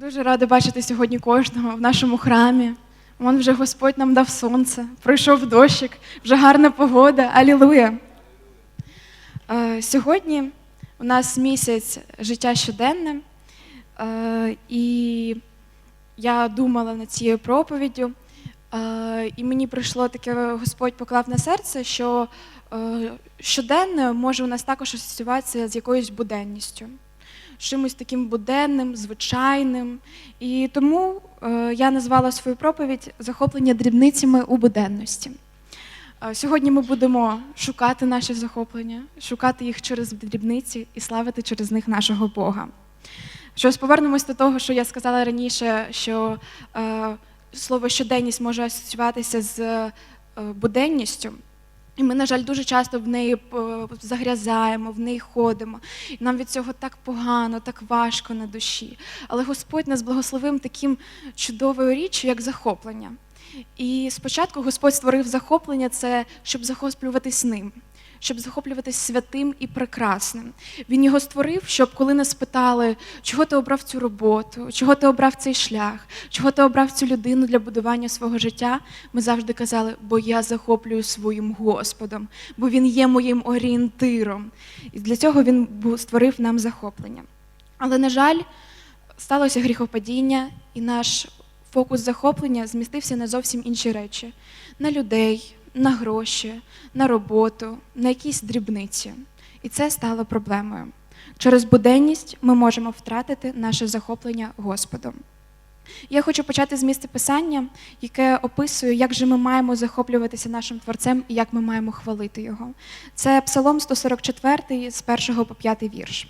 Дуже рада бачити сьогодні кожного в нашому храмі. Вон вже Господь нам дав сонце, пройшов дощик, вже гарна погода. Алілуя! Е, Сьогодні у нас місяць життя щоденне, е, і я думала над цією проповіддю, е, і мені прийшло таке, Господь поклав на серце, що щоденне може у нас також асоціюватися з якоюсь буденністю чимось таким буденним, звичайним. І тому е, я назвала свою проповідь Захоплення дрібницями у буденності. Е, Сьогодні ми будемо шукати наші захоплення, шукати їх через дрібниці і славити через них нашого Бога. Щось повернемось до того, що я сказала раніше, що е, слово щоденність може асоціюватися з е, буденністю. І ми, на жаль, дуже часто в неї е, загрязаємо, в неї ходимо. І нам від цього так погано, так важко на душі. Але Господь нас благословив таким чудовою річчю, як захоплення. І спочатку Господь створив захоплення це, щоб захоплюватись ним, щоб захоплюватись святим і прекрасним. Він його створив, щоб коли нас питали, чого ти обрав цю роботу, чого ти обрав цей шлях, чого ти обрав цю людину для будування свого життя, ми завжди казали, бо я захоплюю своїм Господом, бо він є моїм орієнтиром. І для цього він створив нам захоплення. Але, на жаль, сталося гріхопадіння, і наш фокус захоплення змістився на зовсім інші речі: на людей, на гроші, на роботу, на якісь дрібниці. І це стало проблемою. Через буденність ми можемо втратити наше захоплення Господом. Я хочу почати з місця писання, яке описує, як же ми маємо захоплюватися нашим творцем і як ми маємо хвалити його. Це Псалом 144 з 1 по 5 вірш.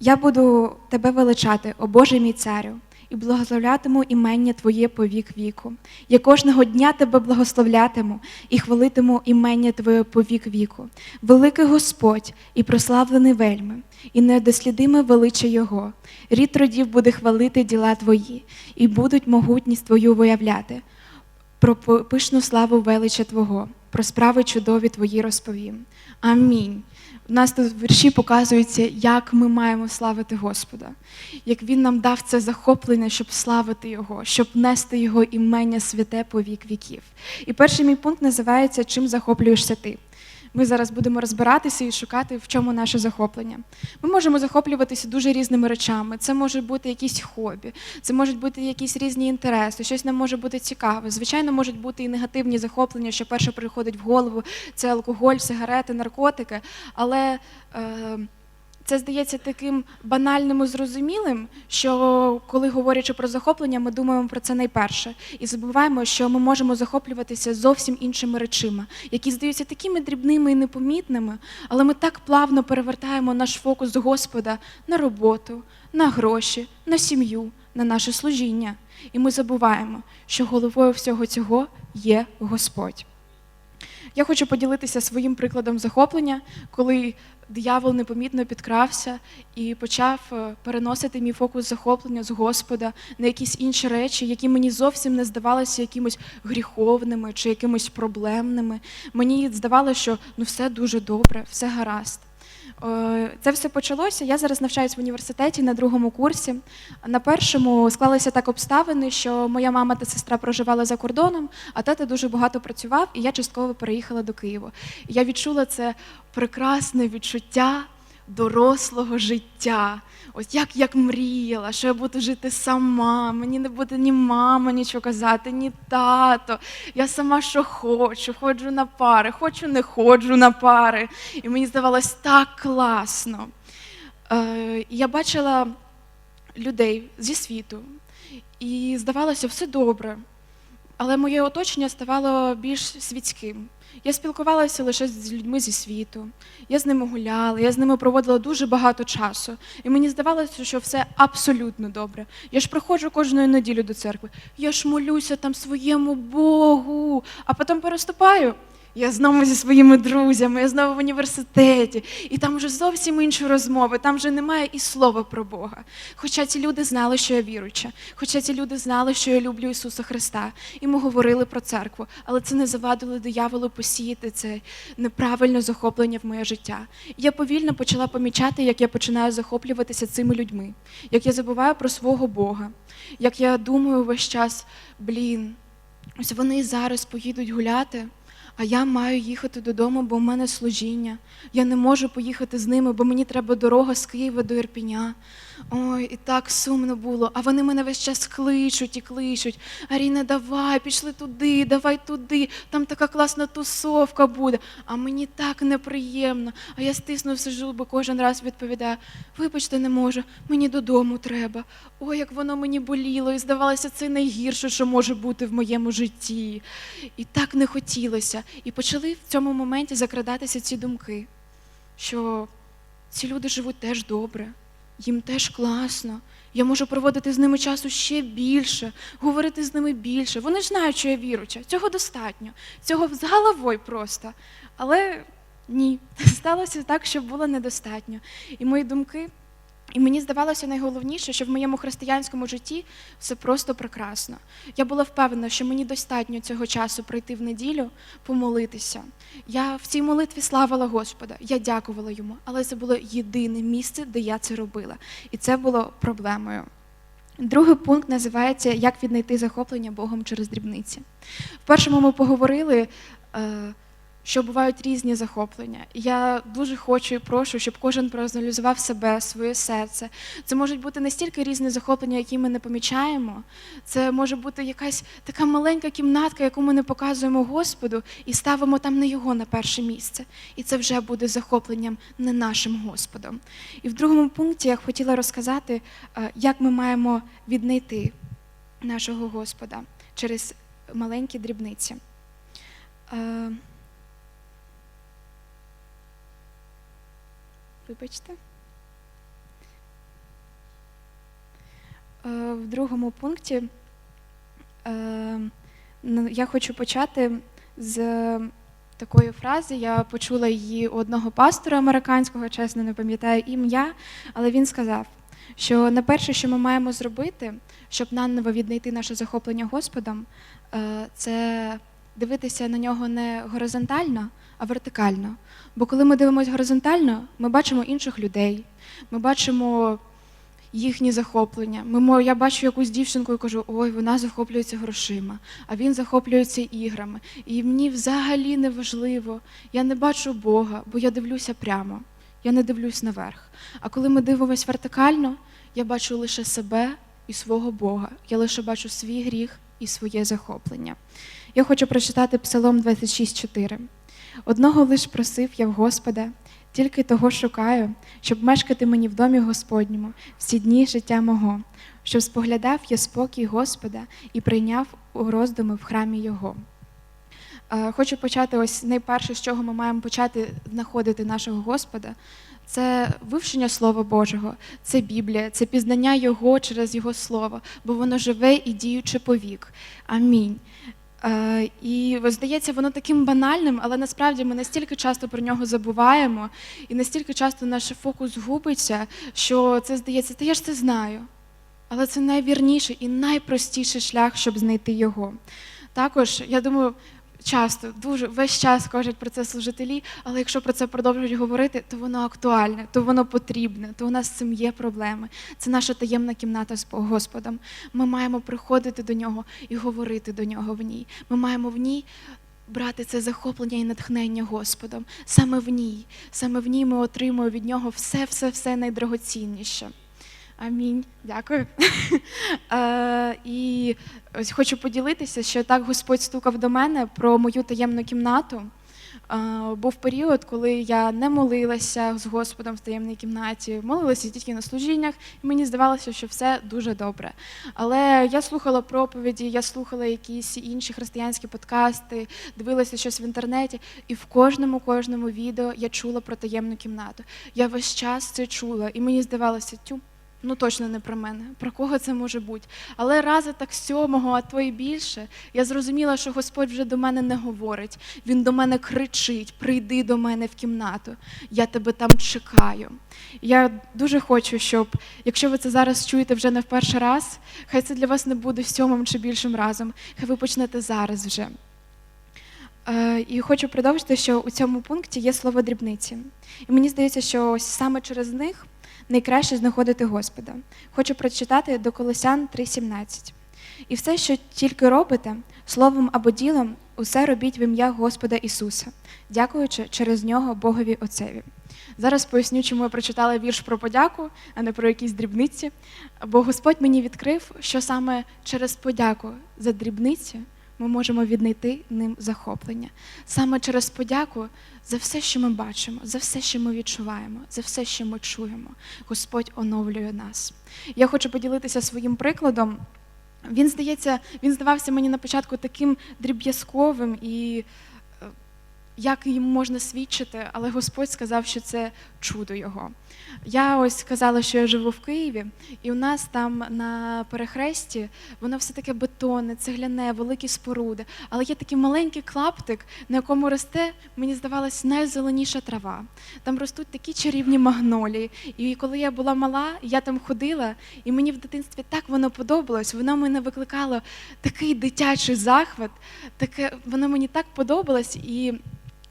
Я буду тебе величати, о Боже мій царю, і благословлятиму імення Твоє по вік віку. Я кожного дня тебе благословлятиму і хвалитиму імення Твоє по вік віку. Великий Господь і прославлений вельми, і недослідиме величе Його. Рід родів буде хвалити діла Твої, і будуть могутність Твою виявляти. Про пишну славу велича Твого, про справи чудові Твої розповім. Амінь. У нас тут в вірші показується, як ми маємо славити Господа, як Він нам дав це захоплення, щоб славити Його, щоб нести Його імення святе по вік віків. І перший мій пункт називається Чим захоплюєшся ти? Ми зараз будемо розбиратися і шукати, в чому наше захоплення. Ми можемо захоплюватися дуже різними речами. Це може бути якісь хобі, це можуть бути якісь різні інтереси, щось нам може бути цікаве. Звичайно, можуть бути і негативні захоплення, що перше приходить в голову це алкоголь, сигарети, наркотики. Але е, це здається таким банальним і зрозумілим, що коли говорячи про захоплення, ми думаємо про це найперше і забуваємо, що ми можемо захоплюватися зовсім іншими речима, які здаються такими дрібними і непомітними, але ми так плавно перевертаємо наш фокус Господа на роботу, на гроші, на сім'ю, на наше служіння. І ми забуваємо, що головою всього цього є Господь. Я хочу поділитися своїм прикладом захоплення, коли диявол непомітно підкрався і почав е, переносити мій фокус захоплення з Господа на якісь інші речі, які мені зовсім не здавалися якимось гріховними чи якимось проблемними. Мені здавалося, що ну все дуже добре, все гаразд. Е, Це все почалося. Я зараз навчаюсь в університеті на другому курсі. На першому склалися так обставини, що моя мама та сестра проживали за кордоном, а тато дуже багато працював, і я частково переїхала до Києва. Я відчула це прекрасне відчуття дорослого життя. Ось як як мріяла, що я буду жити сама, мені не буде ні мама нічого казати, ні тато. Я сама що хочу, ходжу на пари, хочу, не ходжу на пари. І мені здавалось так класно. Е, я бачила людей зі світу, і здавалося, все добре. Але моє оточення ставало більш світським. Я спілкувалася лише з людьми зі світу. Я з ними гуляла, я з ними проводила дуже багато часу. І мені здавалося, що все абсолютно добре. Я ж приходжу кожної неділі до церкви, я ж молюся там своєму Богу, а потім переступаю Я знову зі своїми друзями, я знову в університеті, і там вже зовсім інші розмови, там вже немає і слова про Бога. Хоча ці люди знали, що я віруюча, хоча ці люди знали, що я люблю Ісуса Христа, і ми говорили про церкву, але це не завадило дияволу посіяти це неправильне захоплення в моє життя. Я повільно почала помічати, як я починаю захоплюватися цими людьми, як я забуваю про свого Бога, як я думаю весь час, блін, ось вони зараз поїдуть гуляти. А я маю їхати додому, бо в мене служіння. Я не можу поїхати з ними, бо мені треба дорога з Києва до Ірпіня. Ой, і так сумно було. А вони мене весь час кличуть і кличуть. Аріна, давай, пішли туди, давай туди. Там така класна тусовка буде. А мені так неприємно. А я стиснув сижу, бо кожен раз відповідаю: вибачте, не можу, мені додому треба. Ой, як воно мені боліло, і здавалося, це найгірше, що може бути в моєму житті. І так не хотілося. І почали в цьому моменті закрадатися ці думки, що ці люди живуть теж добре, їм теж класно. Я можу проводити з ними часу ще більше, говорити з ними більше. Вони ж знають, що я віруча. Цього достатньо. Цього з головою просто. Але ні, сталося так, що було недостатньо. І мої думки. І мені здавалося найголовніше, що в моєму християнському житті все просто прекрасно. Я була впевнена, що мені достатньо цього часу прийти в неділю, помолитися. Я в цій молитві славила Господа, я дякувала йому, але це було єдине місце, де я це робила. І це було проблемою. Другий пункт називається Як віднайти захоплення Богом через дрібниці. В першому ми поговорили. е, що бувають різні захоплення. Я дуже хочу і прошу, щоб кожен проаналізував себе, своє серце. Це можуть бути настільки різні захоплення, які ми не помічаємо. Це може бути якась така маленька кімнатка, яку ми не показуємо Господу, і ставимо там не його на перше місце. І це вже буде захопленням не нашим Господом. І в другому пункті я хотіла розказати, е, як ми маємо віднайти нашого Господа через маленькі дрібниці. Вибачте. Е, В другому пункті е, ну, я хочу почати з такої фрази. Я почула її у одного пастора американського, чесно не пам'ятаю ім'я, але він сказав, що на перше, що ми маємо зробити, щоб наново віднайти наше захоплення Господом, е, це дивитися на нього не горизонтально, а вертикально. Бо коли ми дивимося горизонтально, ми бачимо інших людей, ми бачимо їхні захоплення. Ми, я бачу якусь дівчинку і кажу, ой, вона захоплюється грошима, а він захоплюється іграми. І мені взагалі не важливо. Я не бачу Бога, бо я дивлюся прямо, я не дивлюсь наверх. А коли ми дивимося вертикально, я бачу лише себе і свого Бога. Я лише бачу свій гріх і своє захоплення. Я хочу прочитати Псалом 26.4. Одного лиш просив я в Господа, тільки того шукаю, щоб мешкати мені в домі Господньому всі дні життя мого, щоб споглядав я спокій Господа і прийняв у роздуми в храмі Його. Е, Хочу почати ось найперше, з чого ми маємо почати знаходити нашого Господа. Це вивчення Слова Божого, це Біблія, це пізнання Його через Його Слово, бо воно живе і діюче повік. Амінь. Е, І здається, воно таким банальним, але насправді ми настільки часто про нього забуваємо, і настільки часто наш фокус губиться, що це здається, та я ж це знаю. Але це найвірніший і найпростіший шлях, щоб знайти його. Також, я думаю, часто, дуже весь час кажуть про це служителі, але якщо про це продовжують говорити, то воно актуальне, то воно потрібне, то у нас з цим є проблеми. Це наша таємна кімната з Господом. Ми маємо приходити до нього і говорити до нього в ній. Ми маємо в ній. Брати це захоплення і натхнення Господом. Саме в ній, саме в ній ми отримуємо від нього все, все, все найдрагоцінніше. Амінь. Дякую. Е, І ось хочу поділитися, що так Господь стукав до мене про мою таємну кімнату. Е, Був період, коли я не молилася з Господом в таємній кімнаті, молилася тільки на служіннях, і мені здавалося, що все дуже добре. Але я слухала проповіді, я слухала якісь інші християнські подкасти, дивилася щось в інтернеті, і в кожному кожному відео я чула про таємну кімнату. Я весь час це чула, і мені здавалося, тю, ну точно не про мене. Про кого це може бути? Але рази так сьомого, а то й більше, я зрозуміла, що Господь вже до мене не говорить. Він до мене кричить: прийди до мене в кімнату, я тебе там чекаю. Я дуже хочу, щоб, якщо ви це зараз чуєте вже не в перший раз, хай це для вас не буде сьомим чи більшим разом. Хай ви почнете зараз вже. Е, І хочу продовжити, що у цьому пункті є слово дрібниці. І мені здається, що саме через них найкраще знаходити Господа. Хочу прочитати до Колосян 3:17. І все, що тільки робите, словом або ділом, усе робіть в ім'я Господа Ісуса, дякуючи через нього Богові Отцеві. Зараз поясню, чому я прочитала вірш про подяку, а не про якісь дрібниці. Бо Господь мені відкрив, що саме через подяку за дрібниці ми можемо віднайти ним захоплення. Саме через подяку за все, що ми бачимо, за все, що ми відчуваємо, за все, що ми чуємо. Господь оновлює нас. Я хочу поділитися своїм прикладом. Він здається, він здавався мені на початку таким дріб'язковим і як їм можна свідчити, але Господь сказав, що це чудо його. Я ось сказала, що я живу в Києві, і у нас там на перехресті воно все таке бетонне, цегляне, великі споруди. Але є такий маленький клаптик, на якому росте, мені здавалось, найзеленіша трава. Там ростуть такі чарівні магнолії. І коли я була мала, я там ходила, і мені в дитинстві так воно подобалось. Воно мене викликало такий дитячий захват, таке воно мені так подобалось. І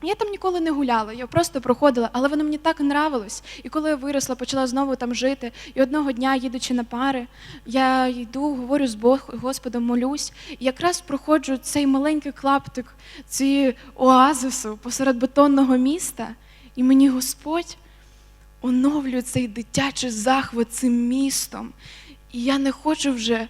я там ніколи не гуляла, я просто проходила, але воно мені так нравилось. І коли я виросла, почала знову там жити. І одного дня, їдучи на пари, я йду, говорю з Бог, Господом, молюсь, і якраз проходжу цей маленький клаптик цієї оазису посеред бетонного міста, і мені Господь оновлює цей дитячий захват цим містом. І я не хочу вже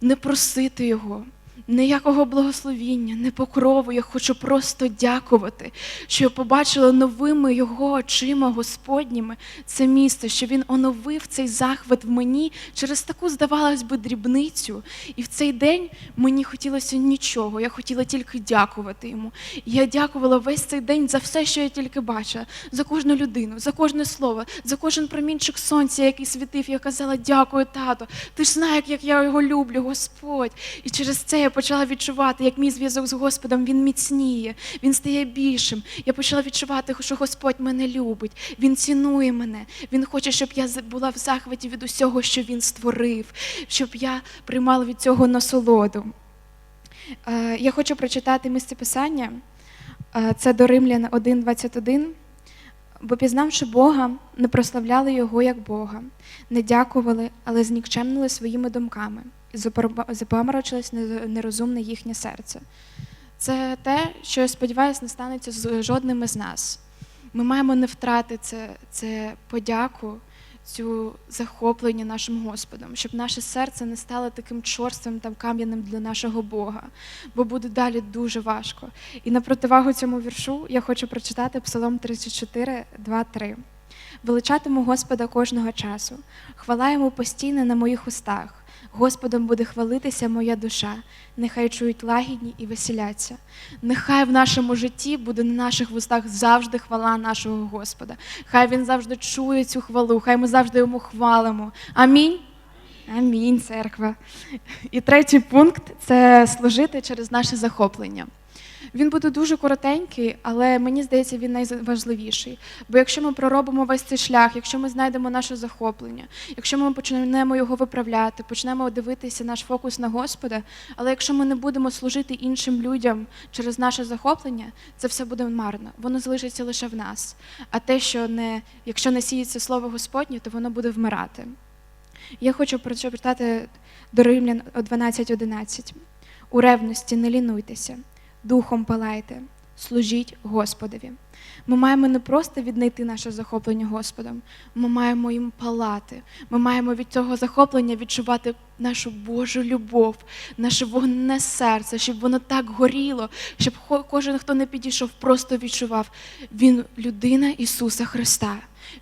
не просити його, ніякого благословіння, не покрову. Я хочу просто дякувати, що я побачила новими його очима Господніми це місце, що він оновив цей захват в мені через таку, здавалось би, дрібницю. І в цей день мені хотілося нічого. Я хотіла тільки дякувати йому. Я дякувала весь цей день за все, що я тільки бачила, за кожну людину, за кожне слово, за кожен промінчик сонця, який світив. Я казала, дякую, тато. Ти ж знаєш, як я його люблю, Господь. І через це я почала відчувати, як мій зв'язок з Господом він міцніє, він стає більшим. Я почала відчувати, що Господь мене любить, Він цінує мене. Він хоче, щоб я була в захваті від усього, що він створив, щоб я приймала від цього насолоду. Е, Я хочу прочитати місце писання. Е, Це до Римлян 1.21. Бо пізнавши Бога, не прославляли Його як Бога, не дякували, але знікчемнили своїми думками, запаморочилось нерозумне їхнє серце. Це те, що я сподіваюся, не станеться з жодним із нас. Ми маємо не втрати це, це подяку, цю захоплення нашим Господом, щоб наше серце не стало таким чорствим та кам'яним для нашого Бога, бо буде далі дуже важко. І на противагу цьому віршу я хочу прочитати Псалом 34, 2, 3. Величатиму Господа кожного часу, хвала йому постійно на моїх устах. Господом буде хвалитися моя душа, нехай чують лагідні і веселяться. Нехай в нашому житті буде на наших вустах завжди хвала нашого Господа. Хай він завжди чує цю хвалу, хай ми завжди йому хвалимо. Амінь. Амінь, церква. І третій пункт це служити через наше захоплення. Він буде дуже коротенький, але мені здається, він найважливіший. Бо якщо ми проробимо весь цей шлях, якщо ми знайдемо наше захоплення, якщо ми почнемо його виправляти, почнемо дивитися наш фокус на Господа, але якщо ми не будемо служити іншим людям через наше захоплення, це все буде марно. Воно залишиться лише в нас. А те, що не, якщо не сіється слово Господнє, то воно буде вмирати. Я хочу прочитати до Римлян 12.11. У ревності не лінуйтеся, духом палайте, служіть Господові. Ми маємо не просто віднайти наше захоплення Господом, ми маємо їм палати. Ми маємо від цього захоплення відчувати нашу Божу любов, наше вогненне серце, щоб воно так горіло, щоб кожен, хто не підійшов, просто відчував. Він людина Ісуса Христа.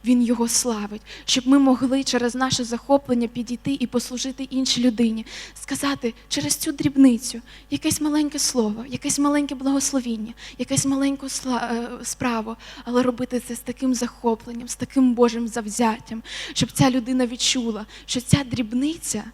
Він його славить, щоб ми могли через наше захоплення підійти і послужити іншій людині, сказати через цю дрібницю якесь маленьке слово, якесь маленьке благословіння, якесь маленьку е, справу, але робити це з таким захопленням, з таким Божим завзяттям, щоб ця людина відчула, що ця дрібниця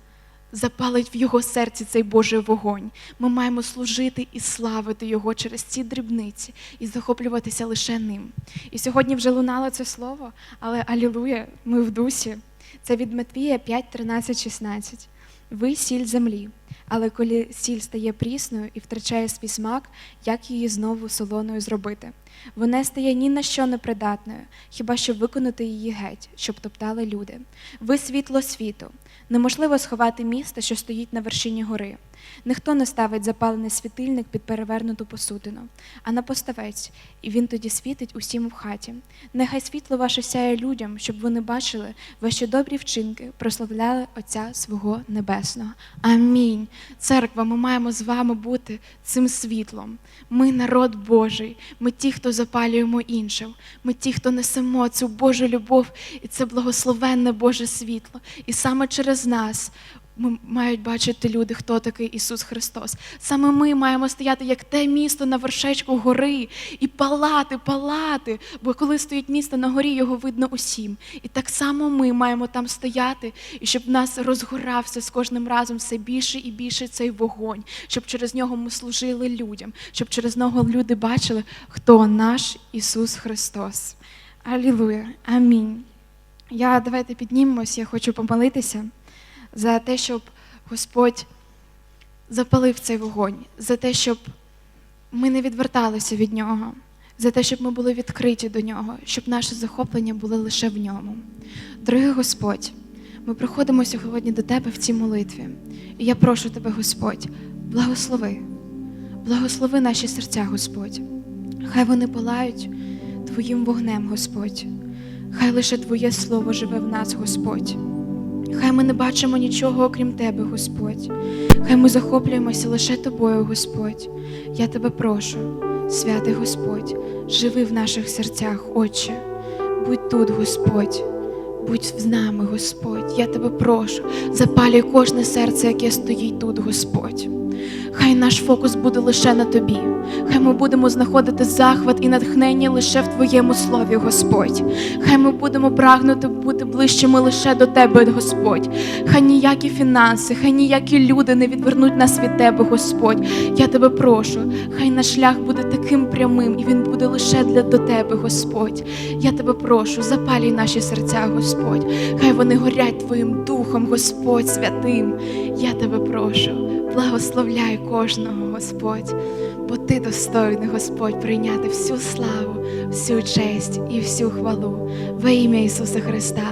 запалить в його серці цей Божий вогонь. Ми маємо служити і славити його через ці дрібниці і захоплюватися лише ним. І сьогодні вже лунало це слово, але алілуя, ми в дусі. Це від Матвія 5, 13, 16. Ви сіль землі, але коли сіль стає прісною і втрачає свій смак, як її знову солоною зробити? Вона стає ні на що непридатною, хіба що виконати її геть, щоб топтали люди. Ви світло світу. Неможливо сховати місто, що стоїть на вершині гори. Ніхто не ставить запалений світильник під перевернуту посудину, а на поставець, і він тоді світить усім в хаті. Нехай світло ваше сяє людям, щоб вони бачили ваші добрі вчинки, прославляли Отця свого Небесного. Амінь. Церква, ми маємо з вами бути цим світлом. Ми народ Божий, ми ті, хто запалюємо іншим. Ми ті, хто несемо цю Божу любов і це благословенне Боже світло. І саме через нас ми мають бачити люди, хто такий Ісус Христос. Саме ми маємо стояти як те місто на вершечку гори і палати, палати. Бо коли стоїть місто на горі, його видно усім. І так само ми маємо там стояти, і щоб в нас розгорався з кожним разом все більше і більше цей вогонь, щоб через нього ми служили людям, щоб через нього люди бачили, хто наш Ісус Христос. Алілуя. Амінь. Я давайте піднімемось, я хочу помолитися за те, щоб Господь запалив цей вогонь, за те, щоб ми не відверталися від нього, за те, щоб ми були відкриті до нього, щоб наше захоплення було лише в ньому. Дорогий Господь, ми приходимо сьогодні до Тебе в цій молитві. І я прошу Тебе, Господь, благослови, благослови наші серця, Господь. Хай вони палають Твоїм вогнем, Господь. Хай лише Твоє Слово живе в нас, Господь. Хай ми не бачимо нічого, окрім Тебе, Господь. Хай ми захоплюємося лише Тобою, Господь. Я Тебе прошу, святий Господь, живи в наших серцях, Отче. Будь тут, Господь. Будь з нами, Господь. Я тебе прошу, запалюй кожне серце, яке стоїть тут, Господь. Хай наш фокус буде лише на тобі. Хай ми будемо знаходити захват і натхнення лише в Твоєму слові, Господь. Хай ми будемо прагнути бути ближчими лише до Тебе, Господь. Хай ніякі фінанси, хай ніякі люди не відвернуть нас від Тебе, Господь. Я тебе прошу, хай наш шлях буде таким прямим, і він буде лише для до Тебе, Господь. Я тебе прошу, запалюй наші серця, Господь. Хай вони горять Твоїм духом, Господь святим. Я тебе прошу, благословляй кожного, Господь, бо Ти достойний, Господь, прийняти всю славу, всю честь і всю хвалу. Во ім'я Ісуса Христа.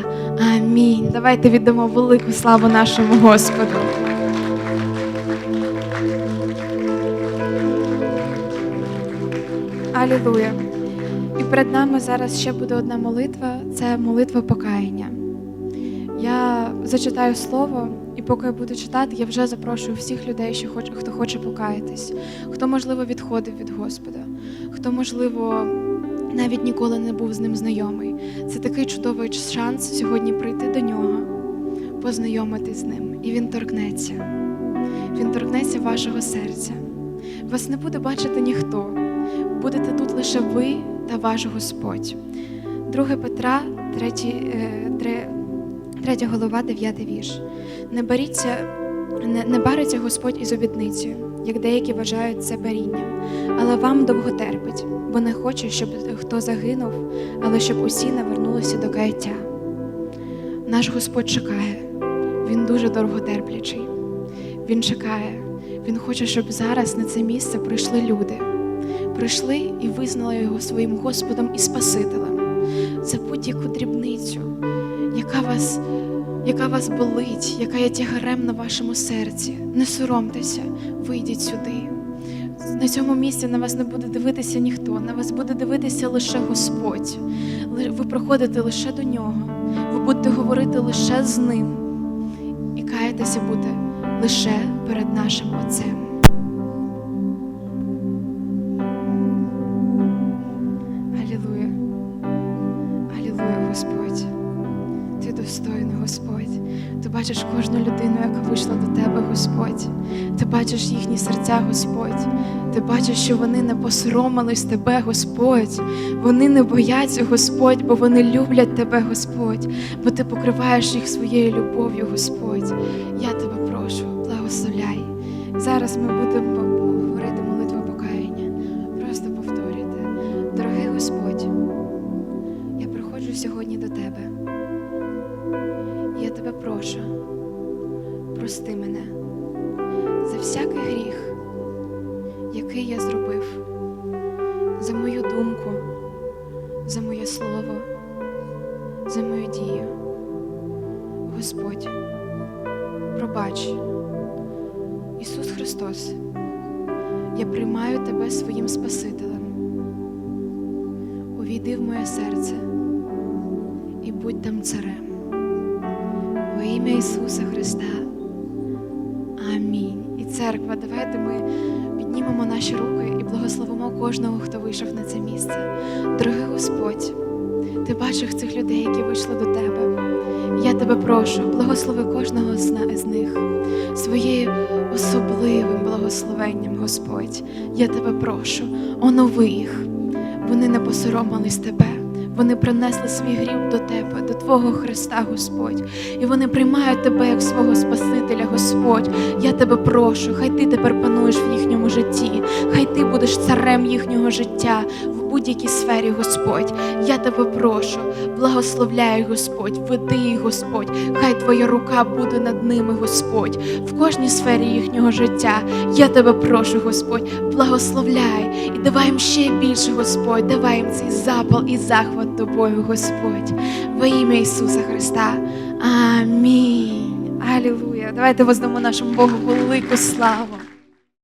Амінь. Давайте віддамо велику славу нашому Господу. Алілуя. І перед нами зараз ще буде одна молитва це молитва покаяння. Я зачитаю слово, і поки я буду читати, я вже запрошую всіх людей, що хоч, хто хоче покаятись, хто, можливо, відходив від Господа, хто, можливо, навіть ніколи не був з ним знайомий. Це такий чудовий шанс сьогодні прийти до нього, познайомитись з ним, і він торкнеться. Він торкнеться вашого серця. Вас не буде бачити ніхто. Будете тут лише ви та ваш Господь. 2 Петра, 3, 3, 3 голова, 9 вірш. Не боріться, не, не бариться Господь із обітницею, як деякі вважають це барінням, але вам довго терпить, бо не хоче, щоб хто загинув, але щоб усі навернулися до каяття. Наш Господь чекає, Він дуже довготерплячий. Він чекає, Він хоче, щоб зараз на це місце прийшли люди. Прийшли і визнали його своїм Господом і Спасителем за будь-яку дрібницю, яка вас, яка вас болить, яка є тягарем на вашому серці. Не соромтеся, вийдіть сюди. На цьому місці на вас не буде дивитися ніхто, на вас буде дивитися лише Господь. Ви проходите лише до нього, ви будете говорити лише з ним і каятися буде лише перед нашим Отцем. Бачиш кожну людину, яка вийшла до тебе, Господь. Ти бачиш їхні серця, Господь. Ти бачиш, що вони не посоромились тебе, Господь. Вони не бояться, Господь, бо вони люблять тебе, Господь, бо ти покриваєш їх своєю любов'ю, Господь. Я тебе прошу, благословляй. Зараз ми будемо прости мене за всякий гріх, який я зробив, за мою думку, за моє слово, за мою дію. Господь, пробач, Ісус Христос, я приймаю тебе своїм Спасителем. Увійди в моє серце і будь там царем. Во ім'я Ісуса Христа. Амінь. І церква, давайте ми піднімемо наші руки і благословимо кожного, хто вийшов на це місце. Дорогий Господь, ти бачиш цих людей, які вийшли до тебе. Я тебе прошу, благослови кожного з них своєю особливим благословенням, Господь. Я тебе прошу, онови їх. Вони не посоромились тебе. Вони принесли свій гріх до тебе, до Твого Христа, Господь, і вони приймають тебе як свого Спасителя, Господь. Я тебе прошу, хай ти тепер пануєш в їхньому житті, хай ти будеш царем їхнього життя будь-якій сфері, Господь. Я тебе прошу, благословляй, Господь, веди їх, Господь, хай Твоя рука буде над ними, Господь, в кожній сфері їхнього життя. Я тебе прошу, Господь, благословляй і давай їм ще більше, Господь, давай їм цей запал і захват тобою, Господь, во ім'я Ісуса Христа. Амінь. Алілуя. Давайте воздамо нашому Богу велику славу.